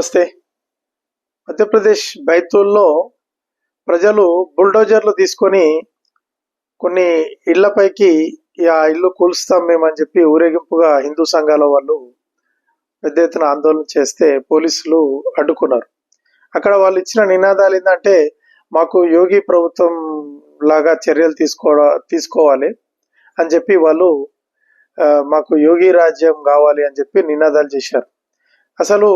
నమస్తే. మధ్యప్రదేశ్ బైతూల్లో ప్రజలు బుల్డోజర్లు తీసుకొని కొన్ని ఇళ్ళపైకి ఆ ఇల్లు కూల్స్తాం మేమని చెప్పి ఊరేగింపుగా హిందూ సంఘాల వాళ్ళు పెద్ద ఎత్తున ఆందోళన చేస్తే పోలీసులు అడ్డుకున్నారు. అక్కడ వాళ్ళు ఇచ్చిన నినాదాలు ఏంటంటే మాకు యోగి ప్రభుత్వం లాగా చర్యలు తీసుకో తీసుకోవాలి అని చెప్పి వాళ్ళు మాకు యోగి రాజ్యం కావాలి అని చెప్పి నినాదాలు చేశారు. అసలు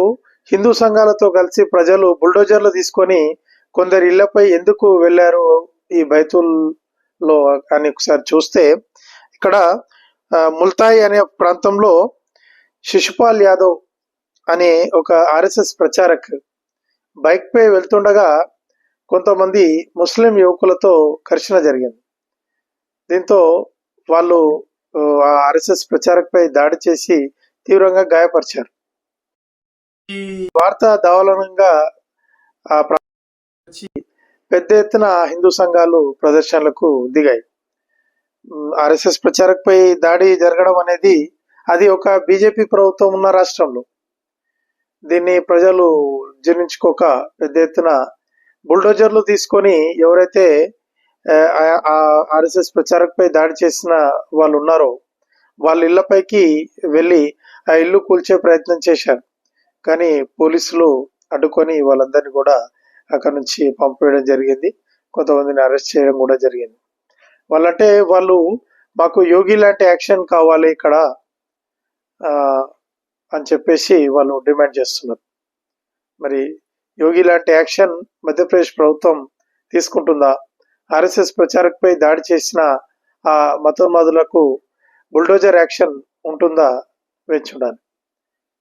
హిందూ సంఘాలతో కలిసి ప్రజలు బుల్డోజర్లు తీసుకొని కొందరి ఇళ్ళపై ఎందుకు వెళ్ళారు ఈ బైతుల్లో అని ఒకసారి చూస్తే ఇక్కడ ముల్తాయి అనే ప్రాంతంలో శిశుపాల్ యాదవ్ అనే ఒక ఆర్ఎస్ఎస్ ప్రచారక్ బైక్పై వెళ్తుండగా కొంతమంది ముస్లిం యువకులతో ఘర్షణ జరిగింది. దీంతో వాళ్ళు ఆ ఆర్ఎస్ఎస్ ప్రచారకపై దాడి చేసి తీవ్రంగా గాయపరిచారు. ఈ వార్త దావలనంగా పెద్ద ఎత్తున హిందూ సంఘాలు ప్రదర్శనలకు దిగాయి. ఆర్ఎస్ఎస్ ప్రచారకపై దాడి జరగడం అనేది అది ఒక బీజేపీ ప్రభుత్వం ఉన్న రాష్ట్రంలో. దీన్ని ప్రజలు జీర్ణించుకోక పెద్ద ఎత్తున బుల్డోజర్లు తీసుకొని ఎవరైతే ఆ ఆర్ఎస్ఎస్ ప్రచారకపై దాడి చేసిన వాళ్ళు ఉన్నారో వాళ్ళ ఇళ్ళపైకి వెళ్ళి ఆ ఇల్లు కూల్చే ప్రయత్నం చేశారు. కానీ పోలీసులు అడ్డుకొని వాళ్ళందరినీ కూడా అక్కడ నుంచి పంపేయడం జరిగింది. కొంతమందిని అరెస్ట్ చేయడం కూడా జరిగింది. వాళ్ళంటే వాళ్ళు మాకు యోగి లాంటి యాక్షన్ కావాలి ఇక్కడ అని చెప్పేసి వాళ్ళు డిమాండ్ చేస్తున్నారు. మరి యోగి లాంటి యాక్షన్ మధ్యప్రదేశ్ ప్రభుత్వం తీసుకుంటుందా? ఆర్ఎస్ఎస్ ప్రచారకపై దాడి చేసిన ఆ మతోన్మాదులకు బుల్డోజర్ యాక్షన్ ఉంటుందా? వేచి చూడాలి